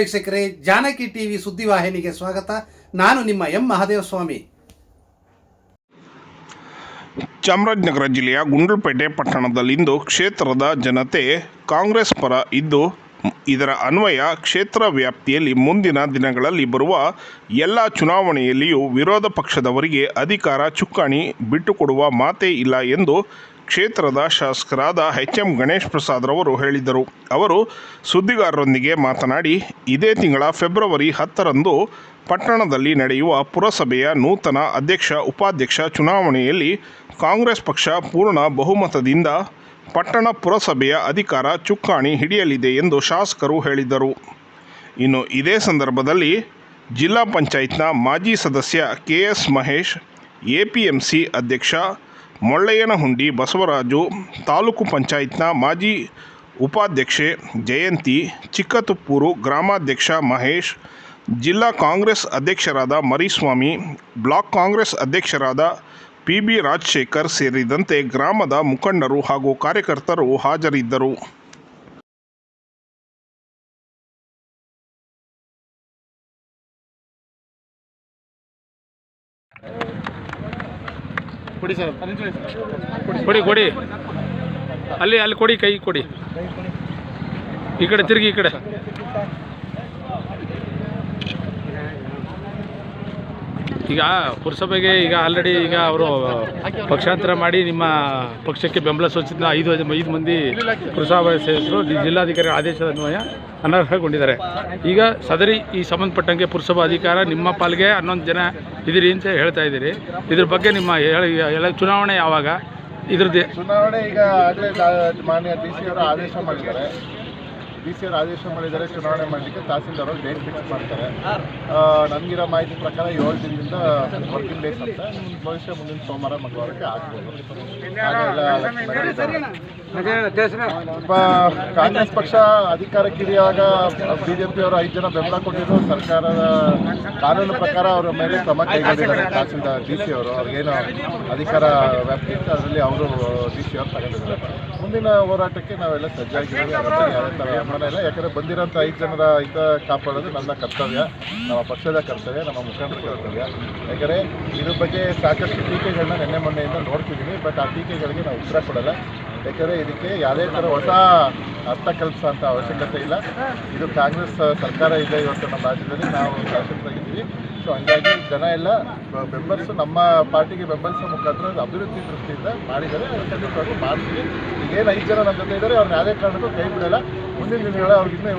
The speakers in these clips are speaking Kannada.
ವೀಕ್ಷಕರೇ, ಜಾನಕಿ ಟಿವಿ ಸುದ್ದಿವಾಹಿನಿಗೆ ಸ್ವಾಗತ. ನಾನು ನಿಮ್ಮ ಎಂ ಮಹಾದೇವ ಸ್ವಾಮಿ ಚಾಮರಾಜನಗರ ಜಿಲ್ಲೆಯ ಗುಂಡ್ಲುಪೇಟೆ ಪಟ್ಟಣದಲ್ಲಿಂದು ಕ್ಷೇತ್ರದ ಜನತೆ ಕಾಂಗ್ರೆಸ್ ಪರ ಇದ್ದು, ಇದರ ಅನ್ವಯ ಕ್ಷೇತ್ರ ವ್ಯಾಪ್ತಿಯಲ್ಲಿ ಮುಂದಿನ ದಿನಗಳಲ್ಲಿ ಬರುವ ಎಲ್ಲ ಚುನಾವಣೆಯಲ್ಲಿಯೂ ವಿರೋಧ ಪಕ್ಷದವರಿಗೆ ಅಧಿಕಾರ ಚುಕ್ಕಾಣಿ ಬಿಟ್ಟುಕೊಡುವ ಮಾತೇ ಇಲ್ಲ ಎಂದು ಕ್ಷೇತ್ರದ ಶಾಸಕರಾದ ಎಚ್ ಎಂ ಗಣೇಶ್ ಪ್ರಸಾದ್ ರವರು ಹೇಳಿದರು. ಅವರು ಸುದ್ದಿಗಾರರೊಂದಿಗೆ ಮಾತನಾಡಿ, ಇದೇ ತಿಂಗಳ ಫೆಬ್ರವರಿ ಹತ್ತರಂದು ಪಟ್ಟಣದಲ್ಲಿ ನಡೆಯುವ ಪುರಸಭೆಯ ನೂತನ ಅಧ್ಯಕ್ಷ, ಉಪಾಧ್ಯಕ್ಷ ಚುನಾವಣೆಯಲ್ಲಿ ಕಾಂಗ್ರೆಸ್ ಪಕ್ಷ ಪೂರ್ಣ ಬಹುಮತದಿಂದ ಪಟ್ಟಣ ಪುರಸಭೆಯ ಅಧಿಕಾರ ಚುಕ್ಕಾಣಿ ಹಿಡಿಯಲಿದೆ ಎಂದು ಶಾಸಕರು ಹೇಳಿದರು. ಇನ್ನು ಇದೇ ಸಂದರ್ಭದಲ್ಲಿ ಜಿಲ್ಲಾ ಪಂಚಾಯತ್ನ ಮಾಜಿ ಸದಸ್ಯ ಕೆ ಎಸ್ ಮಹೇಶ್ ಎಪಿಎಂಸಿ ಅಧ್ಯಕ್ಷ ಮೊಳ್ಳಯ್ಯನಹುಂಡಿ ಬಸವರಾಜು ತಾಲೂಕು ಪಂಚಾಯತ್ನ ಮಾಜಿ ಉಪಾಧ್ಯಕ್ಷೆ ಜಯಂತಿ, ಚಿಕ್ಕತುಪ್ಪೂರು ಗ್ರಾಮಾಧ್ಯಕ್ಷ ಮಹೇಶ್, ಜಿಲ್ಲಾ ಕಾಂಗ್ರೆಸ್ ಅಧ್ಯಕ್ಷರಾದ ಮರಿಸ್ವಾಮಿ, ಬ್ಲಾಕ್ ಕಾಂಗ್ರೆಸ್ ಅಧ್ಯಕ್ಷರಾದ ಪಿ ಬಿ ರಾಜಶೇಖರ್ ಸೇರಿದಂತೆ ಗ್ರಾಮದ ಮುಖಂಡರು ಹಾಗೂ ಕಾರ್ಯಕರ್ತರು ಹಾಜರಿದ್ದರು. ಕೊಡಿ ಸರ್. ಕೊಡಿ. ಕೊಡಿ. ಅಲ್ಲಿ ಅಲ್ಲಿ ಕೊಡಿ ಕೈ ಕೊಡಿ. ಈ ಕಡೆ ತಿರುಗಿ ಈ ಕಡೆ. ಈಗ ಪುರಸಭೆಗೆ ಈಗ ಆಲ್ರೆಡಿ ಈಗ ಅವರು ಪಕ್ಷಾಂತರ ಮಾಡಿ ನಿಮ್ಮ ಪಕ್ಷಕ್ಕೆ ಬೆಂಬಲ ಸೂಚಿಸಿದ ಐದು ಐದು ಮಂದಿ ಪುರಸಭೆ ಸದಸ್ಯರು ಜಿಲ್ಲಾಧಿಕಾರಿ ಆದೇಶದ ಅನ್ವಯ, ಅನರ್ಹಗೊಂಡಿದ್ದಾರೆ. ಈಗ ಸದರಿ ಈ ಸಂಬಂಧಪಟ್ಟಂಗೆ ಪುರಸಭಾ ಅಧಿಕಾರ ನಿಮ್ಮ ಪಾಲಿಗೆ ಹನ್ನೊಂದು ಜನ ಇದ್ದೀರಿ ಅಂತ ಹೇಳ್ತಾ ಇದ್ದೀರಿ. ಇದ್ರ ಬಗ್ಗೆ ನಿಮ್ಮ ಚುನಾವಣೆ ಯಾವಾಗ? ಇದ್ರದ್ದು. ಚುನಾವಣೆ ಈಗ ಮಾನ್ಯ ಡಿ ಸಿ ಆದೇಶ ಮಾಡಿದ್ದಾರೆ. ಡಿ ಸಿ ಅವರು ಆದೇಶ ಮಾಡಿದ್ದಾರೆ ಚುನಾವಣೆ ಮಾಡಲಿಕ್ಕೆ ತಹಸೀಲ್ದಾರ್ ಅವರು ಡೇಟ್ ಫಿಕ್ಸ್ ಮಾಡ್ತಾರೆ ನನಗಿರೋ ಮಾಹಿತಿ ಪ್ರಕಾರ ಏಳು ದಿನದಿಂದ ವರ್ಕಿಂಗ್ ಡೇಸ್ ಅಂತ. ಭವಿಷ್ಯ ಮುಂದಿನ ಸೋಮವಾರ ಮಂಗಳವಾರಕ್ಕೆ ಆಗ್ಬೋದು. ಕಾಂಗ್ರೆಸ್ ಪಕ್ಷ ಅಧಿಕಾರಕ್ಕೆ ಬಿ ಬಿಜೆಪಿ ಅವರು ಐದು ಜನ ಬೆಂಬಲ ಕೊಟ್ಟಿದ್ರು. ಸರ್ಕಾರದ ಕಾನೂನು ಪ್ರಕಾರ ಅವರ ಮೇಲೆ ಕ್ರಮ ಕೈಗೊಂಡಿದ್ದಾರೆ ತಹಸೀಲ್ದಾರ್ ಡಿ ಸಿ ಅವರು. ಅವ್ರಿಗೇನು ಅಧಿಕಾರ ವ್ಯಾಪ್ತಿ ಇತ್ತು ಅದರಲ್ಲಿ ಅವರು ಡಿ ಸಿ ಅವರು ತಗೊಂಡಿದ್ದಾರೆ. ಮುಂದಿನ ಹೋರಾಟಕ್ಕೆ ನಾವೆಲ್ಲ ಸಜ್ಜಾಗಿದ್ದೀವಿ ಯಾವ ಥರ ಇಲ್ಲ, ಯಾಕಂದರೆ ಬಂದಿರೋಂಥ ಐದು ಜನರ ಹಿತ ಕಾಪಾಡೋದು ನನ್ನ ಕರ್ತವ್ಯ. ನಮ್ಮ ಪಕ್ಷದ ಕರ್ತವ್ಯ, ನಮ್ಮ ಮುಖಂಡರ ಕರ್ತವ್ಯ. ಯಾಕಂದರೆ ಇದ್ರ ಬಗ್ಗೆ ಸಾಕಷ್ಟು ಟೀಕೆಗಳನ್ನ ನಿನ್ನೆ ಮೊನ್ನೆಯಿಂದ ನೋಡ್ತಿದ್ದೀನಿ ಬಟ್ ಆ ಟೀಕೆಗಳಿಗೆ ನಾವು ಉತ್ತರ ಕೊಡಲ್ಲ. ಯಾಕಂದರೆ ಇದಕ್ಕೆ ಯಾವುದೇ ಥರ ಹೊಸ ಅರ್ಥ ಕಲ್ಪಿಸೋಂಥ ಅವಶ್ಯಕತೆ ಇಲ್ಲ. ಇದು ಕಾಂಗ್ರೆಸ್ ಸರ್ಕಾರ ಇದೆ ಇವತ್ತು ನಮ್ಮ ರಾಜ್ಯದಲ್ಲಿ, ನಾವು ಶಾಸಕರಾಗಿದ್ದೀವಿ ಸೊ ಹಂಗಾಗಿ ಜನ ಎಲ್ಲ ಮೆಂಬರ್ಸ್ ನಮ್ಮ ಪಾರ್ಟಿಗೆ ಮೆಂಬರ್ಸ್ ಮುಖಾಂತರ ಅಭಿವೃದ್ಧಿ ದೃಷ್ಟಿಯಿಂದ ಮಾಡಿದ್ದಾರೆ. ಖಂಡಿತವಾಗಿ ಖಂಡಿತವಾಗ್ಲೂ ಮಾಡ್ತೀವಿ ಈಗೇನು ಐದು ಜನ ನಮ್ಮ ಜೊತೆ ಇದ್ದಾರೆ ಅವ್ರನ್ನ ಯಾವುದೇ ಕಾರಣಕ್ಕೂ ಕೈ ಬಿಡಲ್ಲ. ಮುಂದಿನ ದಿನಗಳ ಅವ್ರಿಗೆ ಇನ್ನೂ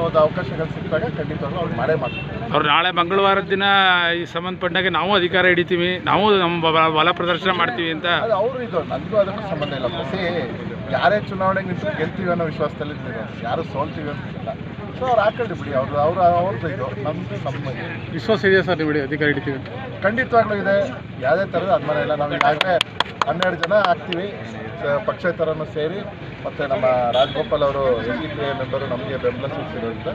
ಒಂದು ಅವಕಾಶಗಳು ಸಿಕ್ಕಿದಾಗ ಖಂಡಿತವಾಗ್ಲೂ ಅವ್ರು ಮಾಡೇ ಮಾಡ್ತಾರೆ. ಅವ್ರು ನಾಳೆ ಮಂಗಳವಾರದ ದಿನ ಈ ಸಂಬಂಧಪಟ್ಟಾಗೆ ನಾವು ಅಧಿಕಾರ ಹಿಡಿತೀವಿ ನಾವು ನಮ್ಮ ಬಲ- ಪ್ರದರ್ಶನ ಮಾಡ್ತೀವಿ ಅಂತ. ಅದು ಅವರು ಇದು ನನಗೂ ಅದಕ್ಕೂ ಸಂಬಂಧ ಇಲ್ಲ. ಸೇ ಯಾರೇ ಚುನಾವಣೆಗೆ ನಿಂತು ಗೆಲ್ತೀವಿ ಅನ್ನೋ ವಿಶ್ವಾಸದಲ್ಲಿ ಯಾರು ಸೋಲ್ತೀವಿ ಅಂತಿಲ್ಲ ಸೊ ಅವ್ರು ಹಾಕೊಳ್ಳಿ ಬಿಡಿ ಅವರು ಅವರು ಅವ್ರದ್ದು ಇದು ನಮ್ಮದು ನಮ್ಮ. ವಿಶ್ವಾಸ ಇದೆಯಾ ಸರ್ ನೀವು ಅಧಿಕಾರ ಹಿಡಿತೀವಿ ಖಂಡಿತವಾಗ್ಲೂ ಇದೆ. ಯಾವುದೇ ಥರದ ಅನುಮಾನ ಇಲ್ಲ. ನಾವು ಈಗಾಗಲೇ ಹನ್ನೆರಡು ಜನ ಆಗ್ತೀವಿ. ಸ- ಪಕ್ಷೇತರನ್ನು ಸೇರಿ ಮತ್ತು ನಮ್ಮ ರಾಜಗೋಪಾಲ್ ಅವರು S D P A member ನಮಗೆ ಬೆಂಬಲ ಸೂಚಿಸಿರೋದ್ರಿಂದ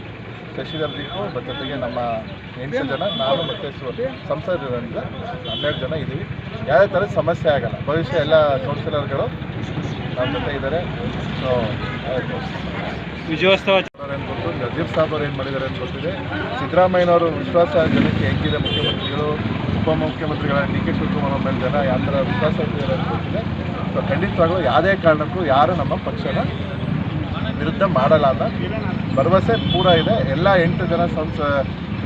ಶಶಿಧರ್ ದೀಪು ಜೊತೆಗೆ ನಮ್ಮ ಎಂಟು ಜನ ನಾನು ಮತ್ತು ಸಂಸದರಿಂದ ಹನ್ನೆರಡು ಜನ ಇದ್ದೀವಿ. ಯಾವುದೇ ಥರದ ಸಮಸ್ಯೆ ಆಗಲ್ಲ. ಭವಿಷ್ಯ ಎಲ್ಲ ಕೌನ್ಸಿಲರ್ಗಳು ನಮ್ಮ ಜೊತೆ ಇದ್ದಾರೆ. ಸೊ ವಿಜಯೋತ್ಸವ ನಜೀರ್ ಸಾಬ್ ಏನು ಮಾಡಿದ್ದಾರೆ ಅಂತ ಗೊತ್ತಿದೆ. ಸಿದ್ದರಾಮಯ್ಯನವರು ವಿಶ್ವಾಸ ಜನಕ್ಕೆ ಹೆಂಗಿದೆ ಮುಖ್ಯಮಂತ್ರಿಗಳು, ಉಪಮುಖ್ಯಮಂತ್ರಿಗಳ ಡಿ ಕೆ ಶಿವಕುಮಾರ್ ಮೇಲೆ ಜನ ಯಾವ ಥರ ವಿಶ್ವಾಸ ಇಟ್ಟಿದ್ದಾರೆ ಅಂತ ಗೊತ್ತಿದೆ. ಸೊ ಖಂಡಿತವಾಗ್ಲೂ ಯಾವುದೇ ಕಾರಣಕ್ಕೂ ಯಾರು ನಮ್ಮ ಪಕ್ಷನ ವಿರುದ್ಧ ಮಾಡಲ್ಲ ಅಂತ ಭರವಸೆ ಪೂರ ಇದೆ. ಎಲ್ಲ ಎಂಟು ಜನ ಸಂಸ,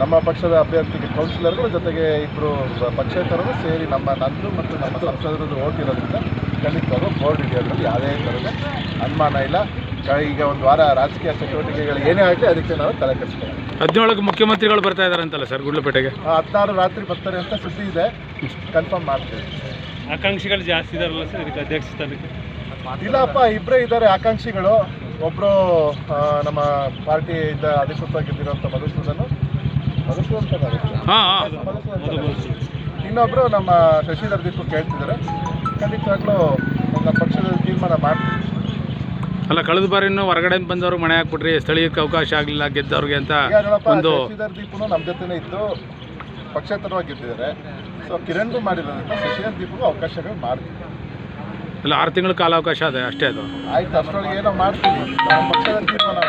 ನಮ್ಮ ಪಕ್ಷದ ಅಭ್ಯರ್ಥಿಗೆ ಕೌನ್ಸಿಲರ್ಗಳು ಜೊತೆಗೆ ಇಬ್ಬರು ಪಕ್ಷೇತರರು ಸೇರಿ ನಮ್ಮ ನಂದು ಮತ್ತು ನಮ್ಮ ಸಂಸದರದ್ದು ಓಟ್ ಇರೋದ್ರಿಂದ ಖಂಡಿತವಾಗ್ಲೂ ಬೋರ್ಡ್ ಹಿಡಿಯೋದ್ರಲ್ಲಿ ಯಾವುದೇ ಥರದ ಅನುಮಾನ ಇಲ್ಲ. ಈಗ ಒಂದು ವಾರ ರಾಜಕೀಯ ಚಟುವಟಿಕೆಗಳು ಏನೇ ಆಗಲಿ ಅದಕ್ಕೆ ನಾವು ತಲೆ ಕೆಡಿಸ್ಕೊಳ್ಳೋಣ ಹದಿನೇಳಕ್ಕೆ ಮುಖ್ಯಮಂತ್ರಿಗಳು ಬರ್ತಾ ಇದಾರೆ ಅಂತಲ್ಲ ಸರ್ ಗುಡ್ಲಪೇಟೆಗೆ? ಹದಿನಾರು ರಾತ್ರಿ ಬರ್ತಾರೆ ಅಂತ ಸುದ್ದಿ ಇದೆ. ಕನ್ಫರ್ಮ್ ಮಾಡ್ತೀವಿ. ಆಕಾಂಕ್ಷಿಗಳು ಜಾಸ್ತಿ ಇದಾರಲ್ಲ ಸರ್ ಇದಕ್ಕೆ ಅಧ್ಯಕ್ಷ ಸ್ಥಾನಕ್ಕೆ? ಇಲ್ಲಪ್ಪ ಇಬ್ಬರೇ ಇದ್ದಾರೆ ಆಕಾಂಕ್ಷಿಗಳು. ಒಬ್ಬರು ನಮ್ಮ ಪಾರ್ಟಿಯಿಂದ ಅಧಿಕೃತವಾಗಿ ಗೆದ್ದಿರೋಂಥ ಮಧುಸೂದನ್. ಮಧುಸೂದನ್ ಇನ್ನೊಬ್ಬರು ನಮ್ಮ ಶಶಿಧರ್ ದೀಪು ಕೇಳ್ತಿದ್ದಾರೆ. ಖಂಡಿತವಾಗ್ಲೂ ನಮ್ಮ ಪಕ್ಷದ ತೀರ್ಮಾನ ಮಾಡ್ತೀವಿ. ಅಲ್ಲ ಕಳೆದ ಬಾರಿನೂ ಹೊರಗಡೆ ಬಂದವರು ಮನೆ ಹಾಕ್ಬಿಟ್ರಿ ಸ್ಥಳೀಯಕ್ಕೆ ಅವಕಾಶ ಆಗಲಿಲ್ಲ ಗೆದ್ದವ್ರಿಗೆ ಅಂತ ಒಂದು ನಮ್ಮ ಜೊತೆನೇ ಇದ್ದು ಪಕ್ಷೇತರವಾಗಿ ಗೆದ್ದಿದ್ದಾರೆ. ಸೊ ಕಿರಣ್ಗೂ ಮಾಡಿಲ್ಲ ಶಶಿಧರ್ ದೀಪಗೂ ಅವಕಾಶಗಳು ಮಾಡ್ತೀವಿ. ಅಲ್ಲ ಆರು ತಿಂಗಳ ಕಾಲಾವಕಾಶ ಅದೇ ಅಷ್ಟೇ ಅದು. ಆಯ್ತು ಅಷ್ಟರೊಳಗೆ ಏನೋ ಮಾಡ್ತೀವಿ. ನಮ್ಮ ಪಕ್ಷದ ತೀರ್ಮಾನ